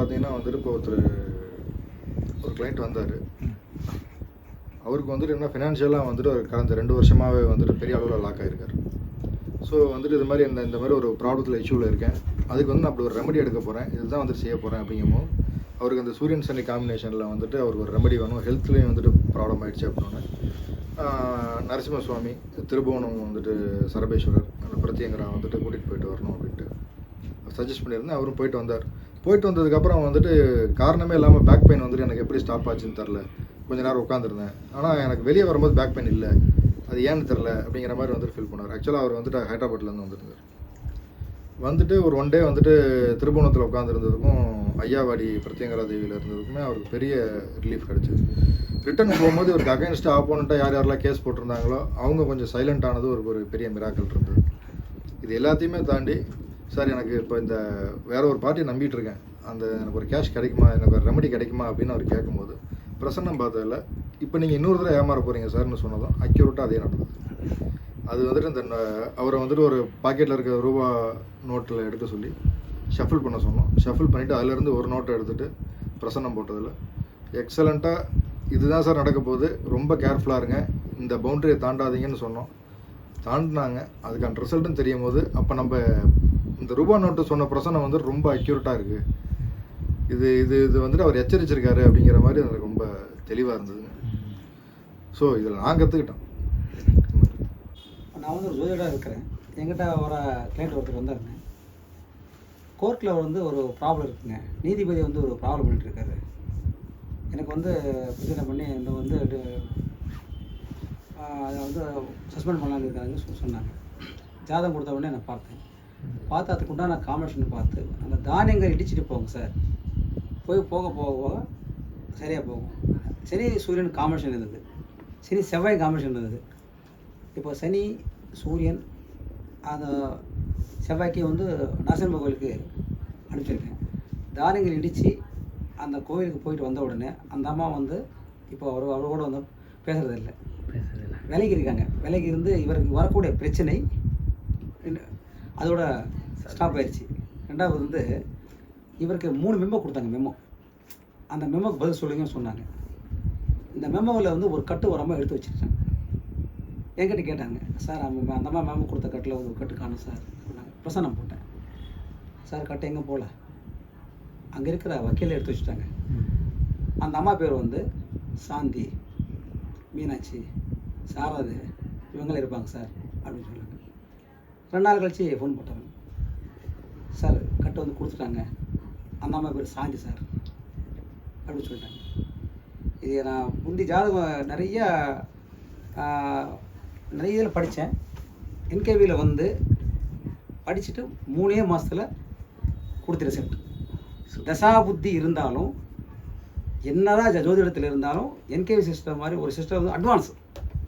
பார்த்தீங்கன்னா வந்துட்டு இப்போ ஒருத்தர் ஒரு கிளைண்ட் வந்தார். அவருக்கு வந்துட்டு என்ன ஃபினான்ஷியலாக வந்துட்டு ஒரு கடந்த ரெண்டு வருஷமாகவே வந்துட்டு பெரிய அளவில் லாக் ஆகிருக்கார் ஸோ வந்துட்டு இது மாதிரி இந்த இந்த மாதிரி ஒரு ப்ராப்ளத்தில் இஷ்யூவில் இருக்கேன். அதுக்கு வந்து நான் அப்படி ஒரு ரெமடி எடுக்க போகிறேன் இதுதான் வந்துட்டு செய்ய போகிறேன் அப்படிங்கும்போது அவருக்கு அந்த சூரியன் சனி காம்பினேஷனில் வந்துட்டு அவருக்கு ஒரு ரெமடி வேணும். ஹெல்த்லேயும் வந்துட்டு ப்ராப்ளம் ஆகிடுச்சு அப்படின்னோடனே நரசிம்ம சுவாமி திருபுவனம் வந்துட்டு சரபேஸ்வரர் அந்த பிரத்யங்கரா வந்துட்டு கூட்டிகிட்டு போயிட்டு வரணும் அப்படின்ட்டு. சஜஸ்ட் பண்ணியிருந்தேன். அவரும் போயிட்டு வந்தார். போயிட்டு வந்ததுக்கப்புறம் வந்துட்டு காரணமே இல்லாமல் பேக் பெயின் வந்துட்டு எனக்கு எப்படி ஸ்டாப் ஆச்சுன்னு தெரில கொஞ்ச நேரம் உட்காந்துருந்தேன் ஆனால் எனக்கு வெளியே வரும்போது பேக் பெயின் இல்லை. அது ஏன்னு தெரில அப்படிங்கிற மாதிரி வந்துட்டு ஃபீல் பண்ணார். ஆக்சுவலாக அவர் வந்துட்டு ஹைதராபாத்லேருந்து வந்துருந்தார். வந்துட்டு ஒரு ஒன் டே வந்துட்டு திருபுவனத்தில் உட்காந்துருந்ததுக்கும் ஐயாவாடி பிரத்யங்கரா தேவியில் இருந்ததுக்குமே அவருக்கு பெரிய ரிலீஃப் கிடச்சிது. ரிட்டன் போகும்போது இவருக்கு அகைன்ஸ்டாக ஆப்போனண்ட்டாக யார் யாரெல்லாம் கேஸ் போட்டிருந்தாங்களோ அவங்க கொஞ்சம் சைலண்ட் ஆனது ஒரு ஒரு பெரிய மிராக்கல் இருந்தது. இது எல்லாத்தையுமே தாண்டி சார் எனக்கு இப்போ இந்த வேற ஒரு பார்ட்டி நம்பிட்டு இருக்கேன். அந்த எனக்கு ஒரு கேஷ் கிடைக்குமா? எனக்கு ஒரு ரெமடி கிடைக்குமா? அப்படின்னு அவர் கேட்கும்போது பிரசன்னம் பார்த்ததில்ல இப்போ நீங்கள் இன்னொரு தடவை ஏமாற போகிறீங்க சார்னு சொன்னதும் அக்யூரேட்டாக அதே நடந்தது. அது வந்துட்டு இந்த அவரை வந்துட்டு ஒரு பாக்கெட்டில் இருக்க ரூபா நோட்டில் எடுக்க சொல்லி ஷஃபிள் பண்ண சொன்னோம். ஷஃபிள் பண்ணிவிட்டு அதுலேருந்து ஒரு நோட்டை எடுத்துகிட்டு பிரசன்னம் போட்டதில் எக்ஸலண்ட்டாக இதுதான் சார் நடக்க போகுது. ரொம்ப கேர்ஃபுல்லாக இருங்க. இந்த பவுண்டரியை தாண்டாதீங்கன்னு சொன்னோம். தாண்டினாங்க. அதுக்கான ரிசல்ட்டும் தெரியும் போது அப்போ நம்ம இந்த ரூபா நோட்டு சொன்ன பிரசனம் வந்து ரொம்ப அக்யூரட்டாக இருக்குது இது இது இது வந்துட்டு அவர் எச்சரிச்சிருக்காரு அப்படிங்கிற மாதிரி எனக்கு ரொம்ப தெளிவாக இருந்ததுங்க ஸோ இதில் நான் கற்றுக்கிட்டேன் நான் வந்து ஒரு இருக்கிறேன். எங்கிட்ட வர கிளைண்ட் ஒருத்தர் வந்தாருங்க. கோர்ட்டில் வந்து ஒரு ப்ராப்ளம் இருக்குங்க. நீதிபதி வந்து ஒரு ப்ராப்ளம் பண்ணிட்டுருக்காரு. எனக்கு வந்து பிரச்சனை பண்ணி இந்த வந்து அதை வந்து சஸ்பெண்ட் பண்ணலான்னு இருக்காங்க சொன்னாங்க. ஜாதகம் கொடுத்த உடனே நான் பார்த்தேன். பார்த்து அதுக்கு உண்டான காம்பினேஷன் பார்த்து அந்த தானியங்கள் இடிச்சிட்டு போங்க சார் போய் போக போக போக சரியாக போகும். சனி சூரியன் காம்பினேஷன் இருந்தது. சனி செவ்வாய் காம்பினேஷன் இருந்தது. இப்போ சனி சூரியன் அந்த செவ்வாய்க்கு வந்து நரசிம்ம கோயிலுக்கு அனுப்பிச்சிருக்கேன். தானியங்கள் இடித்து அந்த கோயிலுக்கு போயிட்டு வந்த உடனே அந்த அம்மா வந்து இப்போ அவர் அவரோட வந்து பேசுறது இல்லை விலைக்கு இருக்காங்க விலைக்கு இருந்து இவருக்கு வரக்கூடிய பிரச்சனை அதோட ஸ்டாப் ஆயிடுச்சு. ரெண்டாவது வந்து இவருக்கு மூணு மெமோ கொடுத்தாங்க மெமோ அந்த மெமோக்கு பதில் சொல்லுங்கன்னு சொன்னாங்க. இந்த மெமோவில் வந்து ஒரு கட்டு உரமாக எடுத்து வச்சுருக்காங்க. என்கிட்ட கேட்டாங்க சார் அவங்க அந்த அம்மா மேம் கொடுத்த கட்டில் ஒரு கட்டு காணும் சார். அப்படின்னாங்க. பிரசன்னம் போட்டேன். சார் கட்டு எங்கே போகல அங்கே இருக்கிற வக்கீலை எடுத்து வச்சுட்டாங்க. அந்த அம்மா பேர் வந்து சாந்தி மீனாட்சி சாரது இவங்களே இருப்பாங்க சார். அப்படின்னு சொன்னாங்க ரெண்டு நாள் கழிச்சு ஃபோன் போட்டாங்க. சார் கட்டு வந்து கொடுத்துட்டாங்க. அந்த அம்மா பேர் சாந்தி சார். அப்படின்னு சொல்லிட்டாங்க. இது நான் முந்தி ஜாதகம் நிறைய நிறைய இதில் படித்தேன். என்கேவியில் வந்து படிச்சுட்டு மூணே மாதத்தில் கொடுத்த ரிசல்ட் தசா புத்தி இருந்தாலும் என்னதான் ஜோதிடத்தில் இருந்தாலும் என்கேவி சிஸ்டம் மாதிரி ஒரு சிஸ்டம் வந்து அட்வான்ஸ்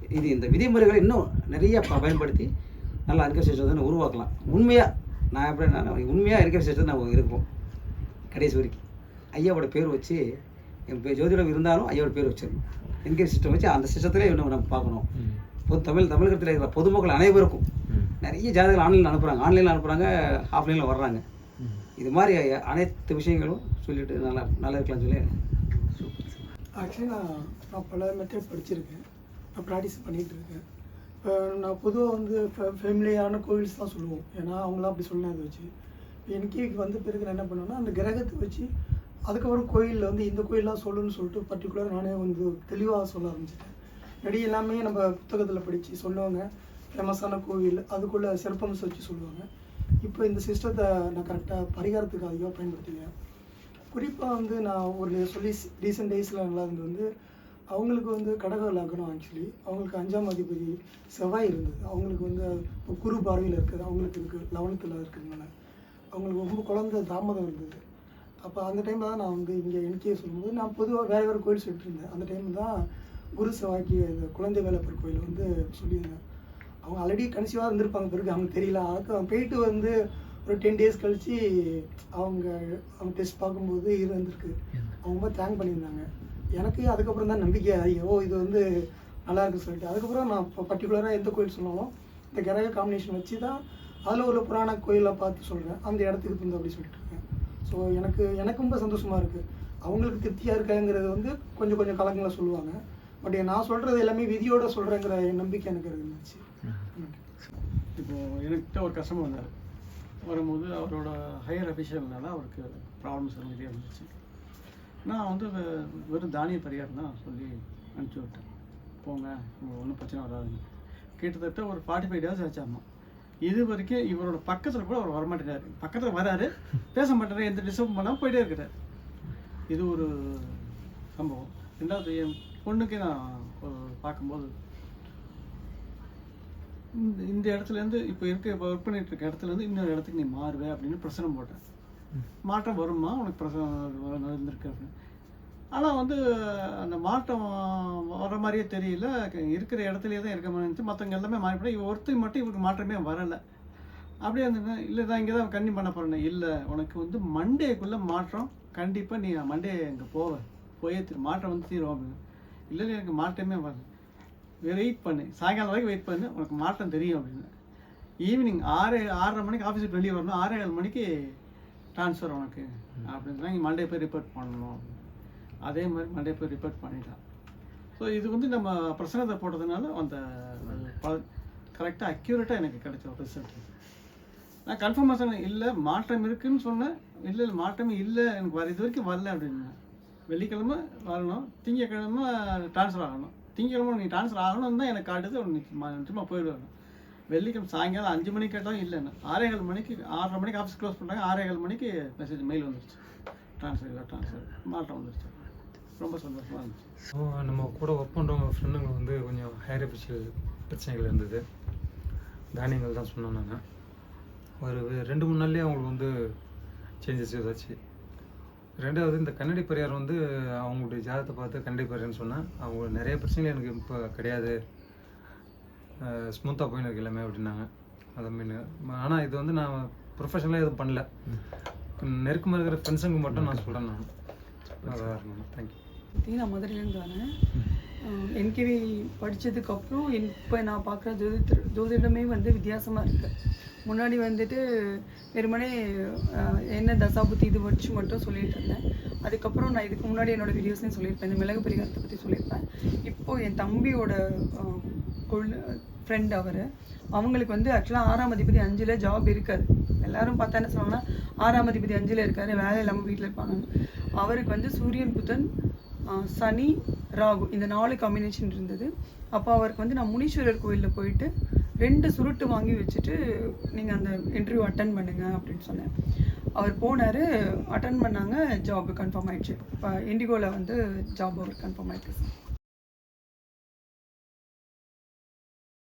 இது இந்த விதிமுறைகளை இன்னும் நிறைய ப- பயன்படுத்தி நல்லா என்கேவி சிஸ்டத்தை உருவாக்கலாம். உண்மையாக நான் எப்படி நான் உண்மையாக என்கேவி சிஸ்டம் நான் இருப்போம் கடைசி வரைக்கும். ஐயாவோட பேர் வச்சு என் பேர் ஜோதிடம் இருந்தாலும் ஐயாவோட பேர் வச்சிடணும். என்கேவி சிஸ்டம் வச்சு அந்த சிஸ்டத்திலே இன்னும் நம்ம பார்க்கணும். பொது தமிழ் தமிழகத்தில் இருக்கிற பொதுமக்கள் அனைவருக்கும். நிறைய ஜாதகங்கள் ஆன்லைனில் அனுப்புகிறாங்க ஆன்லைனில் அனுப்புகிறாங்க ஆஃப்லைனில் வர்றாங்க. இது மாதிரி அனைத்து விஷயங்களும் சொல்லிட்டு நல்லா நல்லா இருக்கலாம்னு சொல்லி ஆக்சுவலி நான் நான் பல மெத்தட் படிச்சிருக்கேன். நான் ப்ராக்டிஸ் பண்ணிகிட்டு இருக்கேன். இப்போ நான் பொதுவாக வந்து ஃபேமிலியான கோவில்ஸ் தான் சொல்லுவோம். ஏன்னா அவங்களாம் அப்படி சொன்னதை வச்சு. எனக்கு வந்த பிறகு நான் என்ன பண்ணேன்னா அந்த கிரகத்தை வச்சு அதுக்கப்புறம் கோயிலில் வந்து இந்த கோயிலெலாம் சொல்லுன்னு சொல்லிட்டு பர்டிகுலர் நானே வந்து தெளிவாக சொல்ல ஆரம்பிச்சிட்டேன். ரெடி எல்லாமே நம்ம புத்தகத்தில் படித்து சொல்லுவாங்க. ஃபேமஸான கோவில் அதுக்குள்ளே சிறப்பம்சம் வச்சு சொல்லுவாங்க. இப்போ இந்த சிஸ்டத்தை நான் கரெக்டாக பரிகாரத்துக்கு அதிகமாக பயன்படுத்துவேன் குறிப்பாக வந்து நான் ஒரு சொல்லி ரீசெண்ட் டேஸில் நல்லா இருந்தது வந்து அவங்களுக்கு வந்து கடக லக்னம் ஆக்சுவலி. அவங்களுக்கு அஞ்சாம் அதிபதி செவ்வாய் இருந்தது. அவங்களுக்கு வந்து இப்போ குரு பார்வையில் இருக்குது அவங்களுக்கு இருக்குது லெவன்த்தில் இருக்கிறதுனால. அவங்களுக்கு ரொம்ப குழந்த தாமதம் இருந்தது. அப்போ அந்த டைமில் தான் நான் வந்து இங்கே என்கே சொல்லும்போது நான் பொதுவாக வேறு வேறு கோயில் சொல்லிட்டுருந்தேன் அந்த டைம் தான் குரு செவ்வாய்க்கு இந்த குழந்தை வேலைப்பர் கோயில் வந்து சொல்லியிருந்தேன். அவங்க ஆல்ரெடி கன்சீவாக இருந்திருப்பாங்க. பிறகு அவங்க தெரியல. அதுக்கு அவங்க போயிட்டு வந்து ஒரு டென் டேஸ் கழித்து அவங்க அவங்க டெஸ்ட் பார்க்கும்போது இருந்திருக்கு அவங்க ரொம்ப தேங்க் பண்ணியிருந்தாங்க. எனக்கு அதுக்கப்புறம் தான் நம்பிக்கை ஐயோ இது வந்து நல்லா இருக்குன்னு சொல்லிட்டு. அதுக்கப்புறம் நான் இப்போ பர்டிகுலராக எந்த கோயில் சொன்னாலும் இந்த கிரக காம்பினேஷன் வச்சு தான் அதில் ஒரு புராண கோயிலை பார்த்து சொல்கிறேன் அந்த இடத்துக்கு வந்து அப்படி சொல்லிட்டு இருக்கேன். ஸோ எனக்கு எனக்கு ரொம்ப சந்தோஷமாக இருக்குது அவங்களுக்கு திருப்தியாக இருக்காங்கிறது வந்து கொஞ்சம் கொஞ்சம் கலங்களை சொல்லுவாங்க. பட் நான் சொல்கிறது எல்லாமே விதியோட சொல்கிறேங்கிற நம்பிக்கை எனக்கு இருந்துச்சு. இப்போ என்கிட்ட ஒரு கஸ்டமர் வந்தார். வரும்போது அவரோட ஹையர் அஃபிஷியல்னால அவருக்கு ப்ராப்ளம்ஸ் இருந்துகிட்டே இருந்துச்சு. நான் வந்து வெ- வெறும் தானிய பரிகாரம் தான் சொல்லி அனுப்பிச்சி விட்டேன். போங்க உங்களுக்கு ஒன்றும் பிரச்சனை வராதுங்க. கிட்டத்தட்ட ஒரு ஃபார்ட்டி ஃபைவ் டேஸ் ஆச்சாமா இது வரைக்கும் இவரோட பக்கத்தில் கூட அவர் வரமாட்டேறாரு. பக்கத்தில் வராரு பேச மாட்டாரு எந்த டிஸ்டர்ப் பண்ணாமல் போயிட்டே இருக்கிறார் இது ஒரு சம்பவம். ரெண்டாவது என் பொண்ணுக்கே நான் பார்க்கும்போது இந்த இந்த இடத்துலேருந்து இப்போ இருக்க இப்போ ஒர்க் பண்ணிட்டு இருக்க இடத்துலேருந்து இன்னொரு இடத்துக்கு நீ மாறுவே அப்படின்னு பிரச்சனை போட்டேன். மாற்றம் வருமா? உனக்கு பிரசவம் நடந்திருக்கு ஆனால் வந்து அந்த மாற்றம் வர மாதிரியே தெரியல. இருக்கிற இடத்துலையே தான் இருக்க மாதிரி இருந்துச்சு. மற்றவங்க எல்லாமே மாறி இவ ஒருத்தர் மட்டும் இவருக்கு மாற்றமே வரலை. அப்படியே இருந்ததுன்னா இல்லை தான் இங்கே தான் கண்ணி பண்ண போகிறேன் இல்லை உனக்கு வந்து மண்டேக்குள்ளே மாற்றம் கண்டிப்பாக நீ மண்டே அங்கே போவ. போயே திரு. மாற்றம் வந்து தீரும் அப்படின்னு. இல்லை இல்லை, எனக்கு மாற்றமே வரல வெயிட் பண்ணு. சாயங்காலம் வரைக்கும் வெயிட் பண்ணு. உனக்கு மாற்றம் தெரியும் அப்படின்னு. ஈவினிங் ஆறு ஆறரை மணிக்கு ஆஃபீஸுக்கு வெளியே வரணும். ஆறே ஏழு மணிக்கு ட்ரான்ஸ்ஃபர் உனக்கு. அப்படின்னு சொன்னா, மண்டே போய் ரிப்போர்ட் பண்ணணும். அதே மாதிரி மண்டே போய் ரிப்போர்ட் பண்ணிட்டான் ஸோ இது வந்து நம்ம பிரசனத்தை போட்டதுனால அந்த கரெக்டாக அக்யூரேட்டாக எனக்கு கிடைச்ச ரிசல்ட் நான் கன்ஃபர்மேஷன் இல்லை மாற்றம் இருக்குன்னு சொன்னேன். இல்லை இல்லை மாற்றமே இல்லை. எனக்கு வர இது வரைக்கும் வரல அப்படின்னு. வெள்ளிக்கிழமை வரணும். திங்கக்கிழமை ட்ரான்ஸ்ஃபர் ஆகணும். திங்கக்கிழமை நீ ட்ரான்ஸ்ஃபர் ஆகணும் தான் எனக்கு காட்டுது உனக்கு நிச்சயமாக போயிடுவாங்க வெள்ளிக்கிழமை சாயங்காலம் அஞ்சு மணிக்கு கேட்டாலும் இல்லைன்னு ஆறே மணிக்கு ஆறரை மணிக்கு ஆஃபீஸ் க்ளோஸ் பண்ணுறாங்க ஆறே மணிக்கு மெசேஜ் மெயில் வந்துருச்சு. ட்ரான்ஸ்ஃபர் இல்லை ட்ரான்ஸ்ஃபர் மாற்றம் வந்துருச்சு. ரொம்ப சந்தோஷமாக இருந்துச்சு. ஸோ நம்ம கூட ஒர்க் பண்ணுறவங்க ஃப்ரெண்டுங்க வந்து கொஞ்சம் ஹேர் அஃபிஷியல் பிரச்சனைகள் இருந்தது. தானியங்கள் தான் சொன்னோம் நாங்கள் ஒரு ரெண்டு மூணு நாள்லேயே அவங்களுக்கு வந்து சேஞ்சஸ் ஏதாச்சு. ரெண்டாவது இந்த கன்னடி பெரியார் வந்து அவங்களுடைய ஜாதகத்தை பார்த்து கன்னடி பெரியார்னு சொன்னேன் அவங்க நிறைய பிரச்சனைகள் எனக்கு இப்போ கிடையாது. ஸ்மூத்தாக போயின்னு இருக்கு எல்லாமே அப்படின்னாங்க. அதை மீன். ஆனால் இது வந்து நான் ப்ரொஃபஷனலாக எதுவும் பண்ணல. நெருக்கமாக இருக்கிற ஃப்ரெண்ட்ஸுங்க மட்டும் நான் சொல்கிறேன் நான். அதான் தேங்க்யூ நான் மதுரையிலேருந்து வரேன் என்கேவி படித்ததுக்கப்புறம் இப்போ நான் பார்க்குற ஜோதிட ஜோதிடமே வந்து வித்தியாசமாக இருக்குது முன்னாடி வந்துட்டு வெறுமனே என்ன தசாபுத்தி இது வச்சு மட்டும் சொல்லிட்டு இருந்தேன். அதுக்கப்புறம் நான் இதுக்கு முன்னாடி என்னோட வீடியோஸ்லையும் சொல்லியிருப்பேன். இந்த மிளகு பரிகாரத்தை பற்றி சொல்லியிருப்பேன். இப்போ என் தம்பியோட அஹ், ஃப்ரெண்ட் அவர். அவங்களுக்கு வந்து ஆக்சுவலாக ஆறாம் அதிபதி அஞ்சில் ஜாப் இருக்காது. எல்லாரும் பார்த்தா என்ன சொல்லுவாங்கன்னா ஆறாம் அதிபதி அஞ்சில் இருக்காரு வேலை இல்லாமல் வீட்டில் இருப்பாங்க. அவருக்கு வந்து சூரியன் புதன் சனி ராகு இந்த நாலு காம்பினேஷன் இருந்தது. அப்போ அவருக்கு வந்து நான் முனீஸ்வரர் கோயிலில் போயிட்டு ரெண்டு சுருட்டு வாங்கி வச்சுட்டு நீங்கள் அந்த இன்டர்வியூ அட்டன் பண்ணுங்க அப்படின்னு சொன்னேன். அவர் போனார் அட்டன் பண்ணாங்க ஜாப் கன்ஃபார்ம் ஆயிடுச்சு. இப்போ இண்டிகோவில் வந்து ஜாப் அவர் கன்ஃபார்ம் ஆயிடுச்சு.